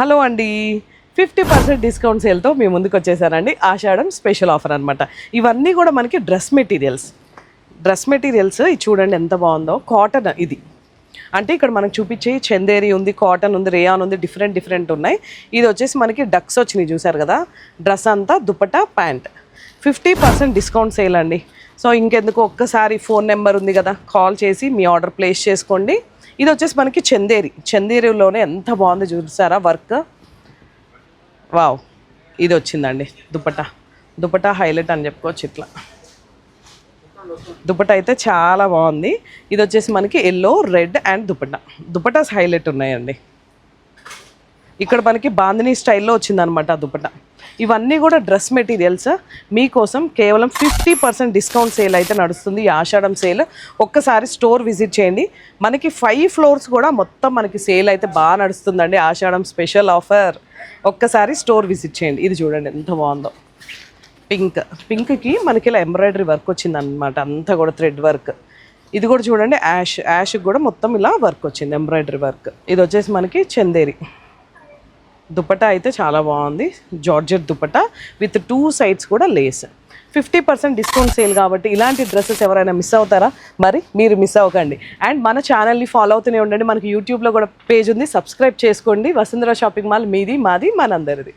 Hello అండి. Fifty percent discount సేల్తో మేము ముందుకు వచ్చేసారండి ఆషాఢం స్పెషల్ ఆఫర్ అనమాట ఇవన్నీ కూడా మనకి డ్రెస్ మెటీరియల్స్. డ్రెస్ మెటీరియల్స్ ఇది చూడండి ఎంత బాగుందో. కాటన్ ఇది. అంటే ఇక్కడ మనకు చూపించే చందేరి ఉంది కాటన్ ఉంది రేయాన్ ఉంది డిఫరెంట్ డిఫరెంట్ ఉన్నాయి. ఇది వచ్చేసి మనకి డక్స్ వచ్చినాయి చూసారు కదా? డ్రెస్ అంతా dupatta pant. Fifty percent discount sale అండి. సో ఇంకెందుకు? ఒక్కసారి ఫోన్ నెంబర్ ఉంది కదా కాల్ చేసి మీ ఆర్డర్ ప్లేస్ చేసుకోండి. ఇది వచ్చేసి మనకి చందేరి. చందేరిలోనే ఎంత బాగుంది చూసారా వర్క్? వావ్. ఇది వచ్చిందండి. దుపట్టా. దుపట హైలైట్ అని చెప్పుకోవచ్చు ఇట్లా. దుపట అయితే చాలా బాగుంది. ఇది వచ్చేసి మనకి yellow red and dupatta dupattas highlight ఉన్నాయండి. ఇక్కడ మనకి బాందినీ స్టైల్లో వచ్చిందనమాట ఆ దుపట్టా. ఇవన్నీ కూడా డ్రెస్ మెటీరియల్స్. మీకోసం కేవలం ఫిఫ్టీ పర్సెంట్ డిస్కౌంట్ సేల్ అయితే నడుస్తుంది ఈ ఆషాఢం సేల్. ఒక్కసారి స్టోర్ విజిట్ చేయండి. మనకి ఫైవ్ ఫ్లోర్స్ కూడా మొత్తం మనకి సేల్ అయితే బాగా నడుస్తుందండి. Ashadham special offer. ఒక్కసారి స్టోర్ విజిట్ చేయండి. ఇది చూడండి ఎంత బాగుందో. పింక్. పింక్కి మనకి ఇలా ఎంబ్రాయిడరీ వర్క్ వచ్చింది అనమాట అంతా కూడా థ్రెడ్ వర్క్. ఇది కూడా చూడండి. యాష్ యాష్కి కూడా మొత్తం ఇలా వర్క్ వచ్చింది. Embroidery work. ఇది వచ్చేసి మనకి చందేరి. దుపటా అయితే చాలా బాగుంది. Georgette dupatta with two sides కూడా lace. Fifty percent discount sale కాబట్టి ఇలాంటి డ్రెస్సెస్ ఎవరైనా మిస్ అవుతారా? మరి మీరు మిస్ అవ్వకండి. అండ్ మన ఛానల్ని ఫాలో అవుతూనే ఉండండి. మనకి యూట్యూబ్లో కూడా పేజ్ ఉంది. సబ్స్క్రైబ్ చేసుకోండి. వసుంధర షాపింగ్ మాల్ మీది మాది మనందరిది.